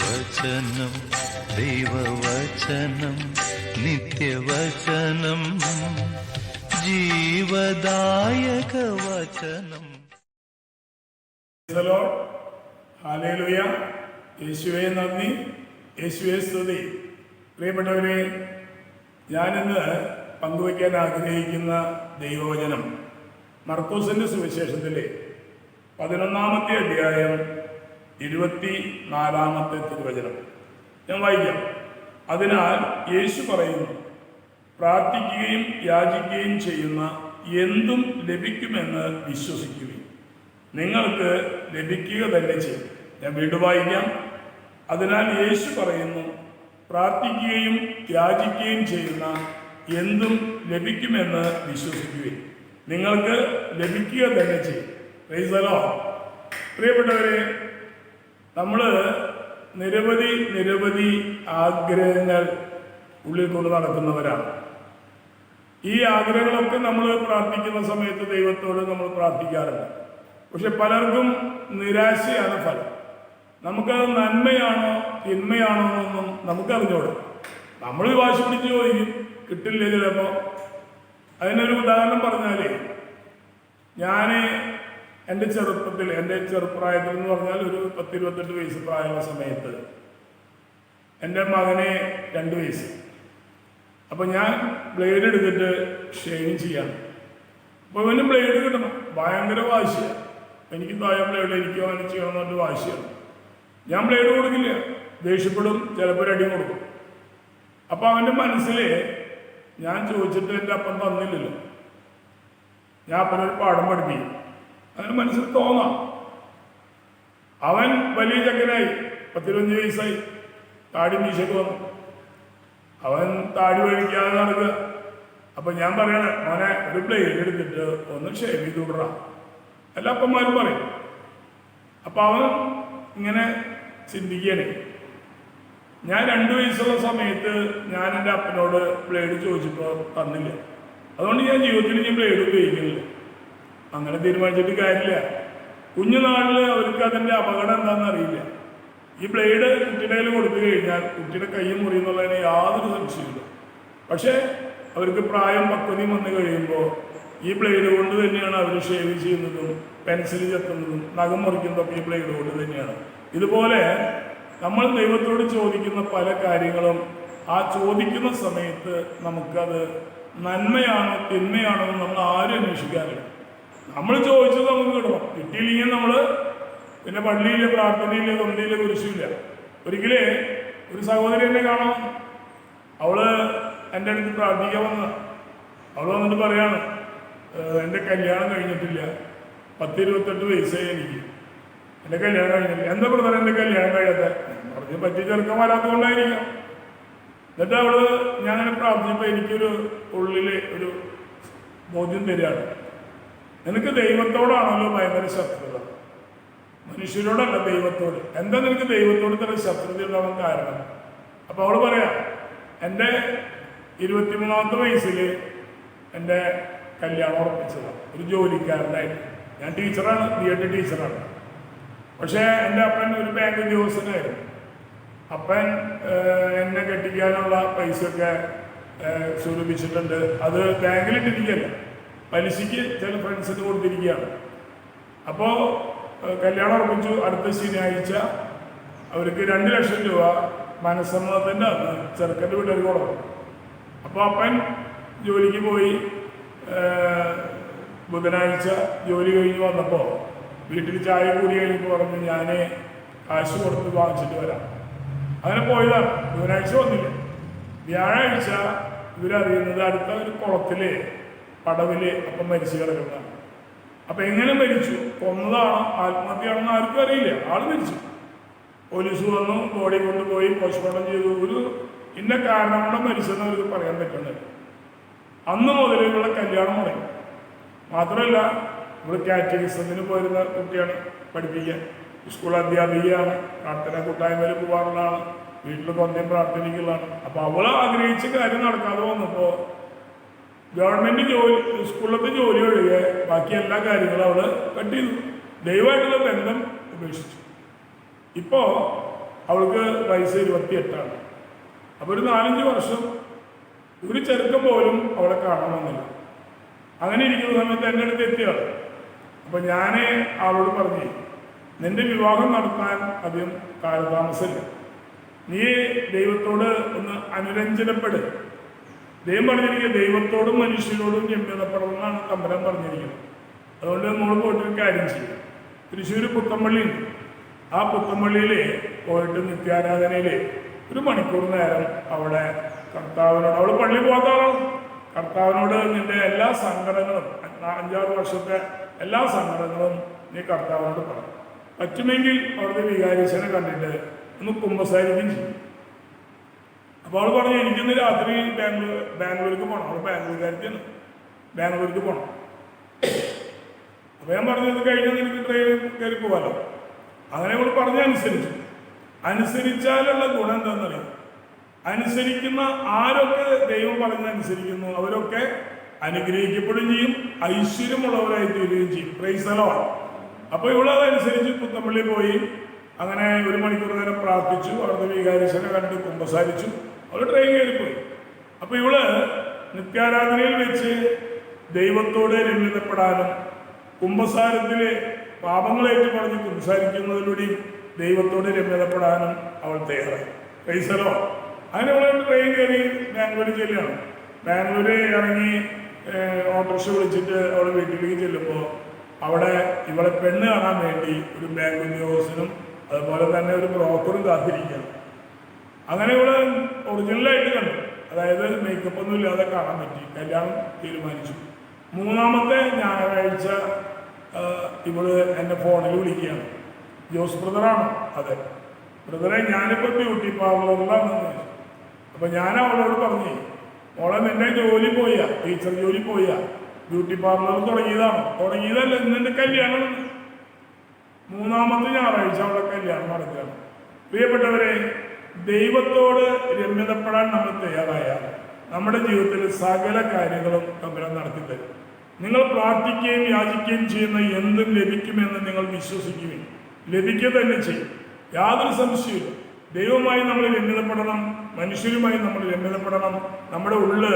വചനം ദൈവവചനം നിത്യവചനം ജീവദായക വചനം യേശുവെ നന്ദി. യേശുവെ സ്തുതി. പ്രിയപ്പെട്ടവരെ ഞാനിന്ന് പങ്കുവയ്ക്കാൻ ആഗ്രഹിക്കുന്ന ദൈവവചനം മർക്കൂസിന്റെ സുവിശേഷത്തിലെ പതിനൊന്നാമത്തെ അധ്യായം ഇരുപത്തി നാലാമത്തെ തിരുവചനം. ഞാൻ വായിക്കാം. അതിനാൽ യേശു പറയുന്നു പ്രാർത്ഥിക്കുകയും യാചിക്കുകയും ചെയ്യുന്ന എന്തും ലഭിക്കുമെന്ന് വിശ്വസിക്കുകയും നിങ്ങൾക്ക് ലഭിക്കുക തന്നെ ചെയ്യും. ഞാൻ വീണ്ടും വായിക്കാം. അതിനാൽ യേശു പറയുന്നു പ്രാർത്ഥിക്കുകയും യാചിക്കുകയും ചെയ്യുന്ന എന്തും ലഭിക്കുമെന്ന് വിശ്വസിക്കുകയും നിങ്ങൾക്ക് ലഭിക്കുക തന്നെ ചെയ്യും. പ്രിയപ്പെട്ടവരെ നമ്മൾ നിരവധി നിരവധി ആഗ്രഹങ്ങൾ ഉള്ളിൽ കൊണ്ട് നടക്കുന്നവരാണ്. ഈ ആഗ്രഹങ്ങളൊക്കെ നമ്മൾ പ്രാർത്ഥിക്കുന്ന സമയത്ത് ദൈവത്തോട് നമ്മൾ പ്രാർത്ഥിക്കാറുണ്ട്. പക്ഷെ പലർക്കും നിരാശയാണ് ഫലം. നമുക്കത് നന്മയാണോ തിന്മയാണോ എന്നൊന്നും നമുക്കറിഞ്ഞോളൂ നമ്മൾ വാശി പിടിച്ച് ചോദിക്കും കിട്ടില്ല ചിലപ്പോൾ അതിനൊരു ഉദാഹരണം പറഞ്ഞാലേ ഞാൻ എന്റെ ചെറുപ്പത്തിൽ എന്റെ ചെറുപ്രായത്തിൽ എന്ന് പറഞ്ഞാൽ ഒരു പത്തിരുപത്തെട്ട് വയസ്സ് പ്രായമുള്ള സമയത്ത് എന്റെ മകനെ രണ്ട് വയസ്സ്. അപ്പോൾ ഞാൻ ബ്ലേഡ് എടുത്തിട്ട് ഷേവിങ് ചെയ്യാം. അപ്പോൾ ഇവന് ബ്ലേഡ് കിട്ടണം. ഭയങ്കര വാശിയാണ് എനിക്ക് താഴെ ബ്ലേഡ് എനിക്ക് അങ്ങനെ ചെയ്യണം എന്നൊരു വാശിയാണ് ഞാൻ ബ്ലേഡ് കൊടുക്കില്ല. ദേഷ്യപ്പെടും. ചിലപ്പോൾ അടി കൊടുക്കും. അപ്പോൾ അവന്റെ മനസ്സിൽ ഞാൻ ചോദിച്ചിട്ട് എന്റെ അപ്പം തന്നില്ലല്ലോ. ഞാൻ അപ്പനൊരു പാഠം പഠിപ്പിക്കും. അവന്റെ മനസ്സിൽ തോന്നാം. അവൻ വലിയ ചക്കനായി പത്തിരുപഞ്ച് വയസ്സായി. താടി മീശക്ക് വന്നു. അവൻ താടി വഴിക്കാതെ നടക്കുക. അപ്പൊ ഞാൻ പറയണ അവനെ ഒരു ബ്ലേഡ് എടുത്തിട്ട് ഒന്ന് ഷേവ് ചെയ്ത് വിടറ. എല്ലാ അപ്പന്മാരും പറയും. അപ്പൊ അവൻ ഇങ്ങനെ ചിന്തിക്കണേ ഞാൻ രണ്ടു വയസ്സുള്ള സമയത്ത് ഞാൻ എന്റെ അപ്പനോട് ബ്ലേഡ് ചോദിച്ചപ്പോൾ തന്നില്ല. അതുകൊണ്ട് ഞാൻ ജീവിതത്തിൽ ഞാൻ ബ്ലേഡ് ഉപയോഗിക്കുന്നില്ല. അങ്ങനെ തീരുമാനിച്ചിട്ട് കാര്യമില്ല. കുഞ്ഞുനാളിൽ അവർക്ക് അതിന്റെ അപകടം എന്താണെന്ന് അറിയില്ല. ഈ ബ്ലേഡ് കുട്ടിയുടെ കയ്യിൽ കൊടുത്തു കഴിഞ്ഞാൽ കുട്ടിയുടെ കൈയും മുറിയുന്നുള്ളതിന് യാതൊരു സംശയമില്ല പക്ഷേ അവർക്ക് പ്രായം പക്വതയും വന്നു കഴിയുമ്പോൾ ഈ ബ്ലേഡ് കൊണ്ട് തന്നെയാണ് അവർ ഷേവ് ചെയ്യുന്നതും പെൻസിൽ ചെത്തുന്നതും നഖം മുറിക്കുന്നതൊക്കെ ഈ ബ്ലേഡ് കൊണ്ട് തന്നെയാണ്. ഇതുപോലെ നമ്മൾ ദൈവത്തോട് ചോദിക്കുന്ന പല കാര്യങ്ങളും ആ ചോദിക്കുന്ന സമയത്ത് നമുക്കത് നന്മയാണോ തിന്മയാണോ നമ്മൾ ആരും അന്വേഷിക്കാറില്ല. നമ്മൾ ചോദിച്ചത് നമുക്ക് കിട്ടണം. കിട്ടിയില്ലെങ്കിൽ നമ്മൾ പിന്നെ പള്ളിയിലെ പ്രാർത്ഥനയിലെ തൊണ്ടിയിലെ കുരിശില്ല ഒരിക്കലേ ഒരു സഹോദരി എന്നെ കാണാം അവൾ എന്റെ അടുത്ത് പ്രാർത്ഥിക്കാൻ വന്ന അവൾ വന്നിട്ട് പറയാണ് "ഏഹ്, എന്റെ കല്യാണം കഴിഞ്ഞിട്ടില്ല. പത്ത് ഇരുപത്തെട്ട് വയസ്സായി എനിക്ക്. എന്റെ കല്യാണം കഴിഞ്ഞില്ല എന്താ പ്രധാനം എന്റെ കല്യാണം കഴിയാത്ത? പറഞ്ഞ് പറ്റി ചെറുക്കം വരാത്തതുകൊണ്ടായിരിക്കാം. എന്നിട്ട് അവൾ ഞാനങ്ങനെ പ്രാർത്ഥിച്ചപ്പോൾ എനിക്കൊരു ഉള്ളിൽ ഒരു ബോധ്യം തരികയാണ്. നിനക്ക് ദൈവത്തോടാണല്ലോ ഭയങ്കര ശത്രുത. മനുഷ്യരോടല്ല ദൈവത്തോട്. എന്താ നിനക്ക് ദൈവത്തോട് തന്നെ ശത്രുത ഉണ്ടാവാൻ കാരണം? അപ്പൊ അവൾ പറയാ എന്റെ ഇരുപത്തിമൂന്നാമത്തെ വയസ്സിൽ എന്റെ കല്യാണം ഉറപ്പിച്ചതാണ് ഒരു ജോലിക്കാരനായിട്ട്. ഞാൻ ടീച്ചറാണ് എഡ് ടീച്ചറാണ്. പക്ഷേ എന്റെ അപ്പൻ ഒരു ബാങ്ക് ഉദ്യോഗസ്ഥനായിരുന്നു. അപ്പൻ എന്നെ കെട്ടിക്കാനുള്ള പൈസയൊക്കെ സ്വരൂപിച്ചിട്ടുണ്ട്. അത് ബാങ്കിലിട്ടിരിക്കുകയല്ല പലിശയ്ക്ക് ചില ഫ്രണ്ട്സിന് കൊടുത്തിരിക്കുകയാണ് അപ്പോൾ കല്യാണം ഉറപ്പിച്ചു അടുത്ത ശനിയാഴ്ച അവർക്ക് രണ്ട് ലക്ഷം രൂപ മനസ്സമ്മതത്തിന്റെ അന്ന് ചെറുക്കന്റെ വീട്ടിൽ കൊടുക്കും അപ്പോൾ അപ്പൻ ജോലിക്ക് പോയി ബുധനാഴ്ച ജോലി കഴിഞ്ഞ് വന്നപ്പോൾ വീട്ടിൽ ചായ കൂടി കഴിഞ്ഞപ്പോൾ പറഞ്ഞു ഞാൻ കാശ് കൊടുത്ത് വാങ്ങിച്ചിട്ട് വരാം. അങ്ങനെ പോയതാണ്. ബുധനാഴ്ച വന്നില്ല. വ്യാഴാഴ്ച ഇവരറിയുന്നത് അടുത്ത ഒരു കുളത്തിൽ പടവിൽ അപ്പം മരിച്ചു കിടക്കുന്നതാണ് അപ്പൊ എങ്ങനെ മരിച്ചു? കൊന്നതാണോ? ആത്മഹത്യയാണെന്ന് ആർക്കും അറിയില്ല. ആൾ മരിച്ചു. പോലീസ് വന്നു ബോഡി കൊണ്ടുപോയി പോസ്റ്റ്മോർട്ടം ചെയ്തു. ഒരു ഇന്ന കാരണം കൊണ്ട് മരിച്ചെന്ന് അവർക്ക് പറയാൻ പറ്റുന്നില്ല. അന്ന് മുതൽ കല്യാണം മുടങ്ങി. മാത്രമല്ല ഇവിടെ കാറ്റഗറിസത്തിന് പോയിരുന്ന കുട്ടിയാണ് പഠിപ്പിക്കാൻ. സ്കൂൾ അധ്യാപികയാണ്. പ്രാർത്ഥന കൂട്ടായ്മയിൽ പോകാറുള്ളതാണ്. വീട്ടിൽ കൊന്തയും പ്രാർത്ഥനയ്ക്കുള്ളതാണ്. അപ്പൊ അവൾ ആഗ്രഹിച്ച കാര്യം നടക്കാതെ വന്നപ്പോ ഗവൺമെന്റ് ജോലി സ്കൂളിലത്തെ ജോലി ഒഴികെ ബാക്കി എല്ലാ കാര്യങ്ങളും അവൾ കട്ട് ചെയ്തു. ദൈവമായിട്ടുള്ള ബന്ധം ഉപേക്ഷിച്ചു. ഇപ്പോ അവൾക്ക് വയസ്സ് ഇരുപത്തിയെട്ടാണ്. അപ്പോൾ ഒരു നാലഞ്ച് വർഷം ഒരു ചെറുക്കം പോലും അവളെ കാണണമെന്നില്ല അങ്ങനെ ഇരിക്കുന്ന സമയത്ത് എന്റെ അടുത്ത് എത്തിയാണ് അപ്പോൾ ഞാൻ അവളോട് പറഞ്ഞു നിന്റെ വിവാഹം നടത്താൻ അധികം കാലതാമസമില്ല. നീ ദൈവത്തോട് ഒന്ന് അനുരഞ്ജനപ്പെട്. ദൈവം പറഞ്ഞിരിക്കുക ദൈവത്തോടും മനുഷ്യരോടും ഗമ്യതപ്പെടണമെന്നാണ് തമ്പരം പറഞ്ഞിരിക്കുന്നത്. അതുകൊണ്ട് നമ്മൾ പോയിട്ട് കാര്യം ചെയ്യുക തൃശ്ശൂർ പുത്തമ്പള്ളി ആ പുത്തമ്പള്ളിയിൽ പോയിട്ട് നിത്യാരാധനയിൽ ഒരു മണിക്കൂർ നേരം അവിടെ കർത്താവിനോട് അവൾ പള്ളി ആളാണ്. കർത്താവിനോട് നിന്റെ എല്ലാ സങ്കടങ്ങളും അഞ്ചാറ് വർഷത്തെ എല്ലാ സങ്കടങ്ങളും നീ കർത്താവിനോട് പറയും പറ്റുമെങ്കിൽ അവിടുത്തെ വികാരീശനെ കണ്ടിട്ട് ഒന്ന് കുമ്പസാരിക്കും ചെയ്യും. അപ്പോൾ അവൾ പറഞ്ഞു എനിക്കിന്ന് രാത്രി ബാംഗ്ലൂർ ബാംഗ്ലൂർക്ക് പോകണം അവൾ ബാംഗ്ലൂർക്കാരത്തിയാണ് ബാംഗ്ലൂർക്ക് പോകണം അപ്പോൾ ഞാൻ പറഞ്ഞു ഇത് കഴിഞ്ഞാൽ എനിക്ക് ട്രെയിൻ കയറി പോകാമല്ലോ അങ്ങനെ അവൾ പറഞ്ഞ അനുസരിച്ചു. അനുസരിച്ചാലുള്ള ഗുണം എന്താണെന്നറിയാം അനുസരിക്കുന്ന ആരൊക്കെ ദൈവം പറഞ്ഞ അനുസരിക്കുന്നു അവരൊക്കെ അനുഗ്രഹിക്കപ്പെടുകയും ചെയ്യും ഐശ്വര്യമുള്ളവരായി തീരുകയും ചെയ്യും. പ്രൈസലമാണ് അപ്പോൾ ഇവളതനുസരിച്ച് പുത്തമ്പള്ളി പോയി. അങ്ങനെ ഒരു മണിക്കൂർ നേരം പ്രാർത്ഥിച്ചു. അവിടുത്തെ വികാരീശനെ കണ്ട് കുമ്പസാരിച്ചു. അവൾ ട്രെയിൻ കയറിപ്പോയി അപ്പോൾ ഇവൾ നിത്യാരാധനയിൽ വെച്ച് ദൈവത്തോട് രമ്യതപ്പെടാനും കുംഭസാരത്തിലെ പാപങ്ങളേറ്റ് പറഞ്ഞ് കുംഭസാരിക്കുന്നതിലൂടെയും ദൈവത്തോട് രമ്യതപ്പെടാനും അവൾ തയ്യാറായി. പൈസലോ അങ്ങനെ അവൾ ട്രെയിൻ കയറി ബാംഗ്ലൂർ ചെല്ലുകയാണ്. ബാംഗ്ലൂര് ഇറങ്ങി ഓട്ടോറിക്ഷ വിളിച്ചിട്ട് അവൾ വീട്ടിലേക്ക് ചെല്ലുമ്പോൾ അവിടെ ഇവളെ പെണ്ണ് കാണാൻ വേണ്ടി ഒരു ബാങ്ക് ഉദ്യോഗസ്ഥനും അതുപോലെ തന്നെ ഒരു ബ്രോക്കറും കാത്തിരിക്കുകയാണ്. അങ്ങനെ ഇവിടെ ഒറിജിനലായിട്ട് കണ്ടു. അതായത് മേക്കപ്പ് ഒന്നും ഇല്ലാതെ കാണാൻ പറ്റി. കല്യാണം തീരുമാനിച്ചു. മൂന്നാമത്തെ ഞായറാഴ്ച ഇവൾ എന്നെ ഫോണിൽ വിളിക്കുകയാണ്. ജോസ് ബ്രദറാണ് അതെ. ബ്രദറെ ഞാനിപ്പോൾ ബ്യൂട്ടി പാർലറിലാണ് അപ്പോൾ ഞാൻ അവളോട് പറഞ്ഞു മോളെ നിന്റെ ജോലി പോയാ ടീച്ചർ ജോലി പോയാ. ബ്യൂട്ടി പാർലർ തുടങ്ങിയതാണ്. തുടങ്ങിയതല്ല ഇന്നെ കല്യാണം. മൂന്നാമത്തെ ഞായറാഴ്ച അവളെ കല്യാണം നടക്കുകയാണ്. പ്രിയപ്പെട്ടവരെ ദൈവത്തോട് രമ്യതപ്പെടാൻ നമ്മൾ തയ്യാറായാൽ നമ്മുടെ ജീവിതത്തിൽ സകല കാര്യങ്ങളും തമ്മിൽ നടത്തി തരും നിങ്ങൾ പ്രാർത്ഥിക്കുകയും യാചിക്കുകയും ചെയ്യുന്ന എന്തും ലഭിക്കുമെന്ന് നിങ്ങൾ വിശ്വസിക്കുകയും ലഭിക്കുക തന്നെ ചെയ്യും. യാതൊരു സംശയവും ദൈവമായി നമ്മൾ രമ്യതപ്പെടണം മനുഷ്യരുമായി നമ്മൾ രമ്യതപ്പെടണം. നമ്മുടെ ഉള്ള്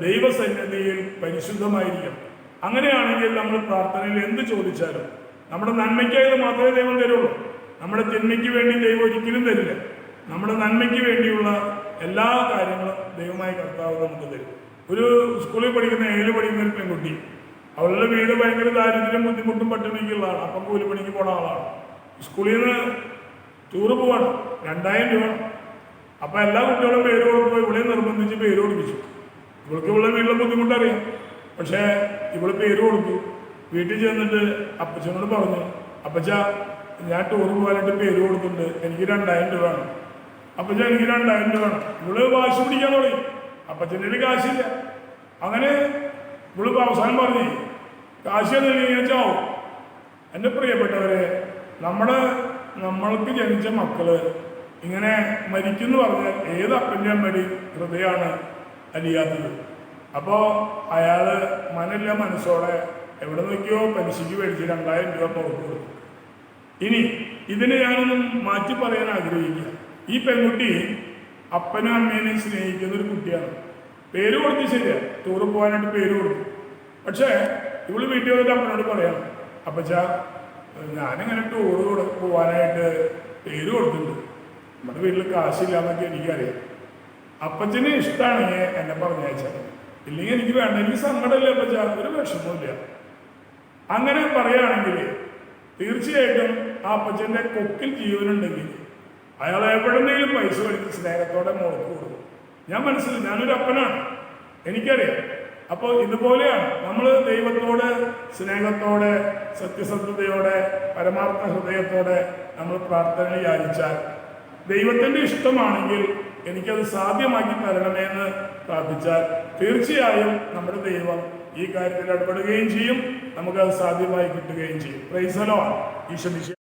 ദൈവസന്നിധിയിൽ പരിശുദ്ധമായിരിക്കണം. അങ്ങനെയാണെങ്കിൽ നമ്മൾ പ്രാർത്ഥനയിൽ എന്ത് ചോദിച്ചാലും നമ്മുടെ നന്മയ്ക്കായത് മാത്രമേ ദൈവം തരുള്ളൂ. നമ്മുടെ തിന്മയ്ക്ക് വേണ്ടി ദൈവം ഒരിക്കലും തരില്ല. നമ്മുടെ നന്മയ്ക്ക് വേണ്ടിയുള്ള എല്ലാ കാര്യങ്ങളും ദൈവമായി കർത്താവ് നമുക്ക് തരും. ഒരു സ്കൂളിൽ പഠിക്കുന്ന ഏഴ് പഠിക്കുന്ന ഒരു പെൺകുട്ടി അവളുടെ വീട് ഭയങ്കര ദാരിദ്ര്യം ബുദ്ധിമുട്ടും പട്ടിണിക്കുള്ളതാണ് അപ്പം കൂലിപ്പണിക്ക് പോണ ആളാണ്. സ്കൂളിൽ നിന്ന് ടൂറ് പോവാണ്. രണ്ടായിരം രൂപ. അപ്പം എല്ലാ കുട്ടികളും പേര് കൊടുക്കുമ്പോൾ ഇവിടെ നിർബന്ധിച്ച് പേര് കൊടുപ്പിച്ചു. ഇവൾക്ക് ഇവളുടെ വീട്ടിലെ ബുദ്ധിമുട്ടറിയാം പക്ഷേ ഇവൾ പേര് കൊടുത്തു. വീട്ടിൽ ചെന്നിട്ട് അപ്പച്ചനോട് പറഞ്ഞു അപ്പച്ച ഞാൻ ടൂർ പോകാനായിട്ട് പേര് കൊടുത്തിട്ടുണ്ട്. എനിക്ക് രണ്ടായിരം രൂപ വേണം. അപ്പച്ച എനിക്ക് രണ്ടായിരം രൂപ വേണം ഇവൾ വാശി പിടിക്കാൻ തുടങ്ങി. അപ്പച്ചന്റെ കയ്യിൽ കാശില്ല. അങ്ങനെ ഇവൾ ഇപ്പൊ അവസാനം പറഞ്ഞു കാശ് ചാവും. എന്റെ പ്രിയപ്പെട്ടവരെ നമ്മുടെ നമ്മൾക്ക് ജനിച്ച മക്കൾ ഇങ്ങനെ മരിക്കുന്നു പറഞ്ഞാൽ ഏത് അപ്പന്റെ അമ്മടി ഹൃദയമാണ് അലിയാത്തത്. അപ്പോൾ അയാൾ മനല്ല മനസ്സോടെ എവിടെ നിൽക്കുകയോ പലിശയ്ക്ക് മേടിച്ച് രണ്ടായിരം രൂപ പുറത്തു ഇനി ഇതിനെ ഞാനൊന്നും മാറ്റി പറയാൻ ആഗ്രഹിക്കുക ഈ പെൺകുട്ടി അപ്പനും അമ്മേനെയും സ്നേഹിക്കുന്ന ഒരു കുട്ടിയാണ്. പേര് കൊടുത്ത് ശരിയാ. ടൂറ് പോകാനായിട്ട് പേര് കൊടുത്തു. പക്ഷേ ഇവൾ വീട്ടിൽ വന്നിട്ട് അപ്പനോട് പറയാം അപ്പച്ച ഞാനിങ്ങനെ ടൂറ് കൊടു പോകാനായിട്ട് പേര് കൊടുത്തിട്ടുണ്ട്. നമ്മുടെ വീട്ടിൽ കാശില്ല എന്നൊക്കെ എനിക്കറിയാം. അപ്പച്ചന് ഇഷ്ടമാണെങ്കിൽ എന്നെ പറഞ്ഞയച്ചാൽ ഇല്ലെങ്കിൽ എനിക്ക് വേണ്ട എനിക്ക് സങ്കടമില്ല അപ്പച്ച. ഒരു വിഷമമില്ല അങ്ങനെ പറയുകയാണെങ്കിൽ തീർച്ചയായിട്ടും ആ അപ്പച്ചന്റെ കൊക്കിൽ ജീവനുണ്ടെങ്കിൽ അയാൾ എവിടെന്നെങ്കിലും പൈസ മേടിച്ച് സ്നേഹത്തോടെ മുളക്ക് കൊടുക്കും. ഞാൻ മനസ്സിൽ ഞാനൊരു അപ്പനാണ്. എനിക്കറിയാം. അപ്പോൾ ഇതുപോലെയാണ് നമ്മൾ ദൈവത്തോട് സ്നേഹത്തോടെ സത്യസന്ധതയോടെ പരമാർത്ഥ ഹൃദയത്തോടെ നമ്മൾ പ്രാർത്ഥന യാചിച്ചാൽ ദൈവത്തിന്റെ ഇഷ്ടമാണെങ്കിൽ എനിക്കത് സാധ്യമാക്കി തരണമേ എന്ന് പ്രാർത്ഥിച്ചാൽ തീർച്ചയായും നമ്മുടെ ദൈവം ഈ കാര്യത്തിൽ ഇടപെടുകയും ചെയ്യും. നമുക്കത് സാധ്യമായി കിട്ടുകയും ചെയ്യും. പ്രൈസലോ ഈശ്വരി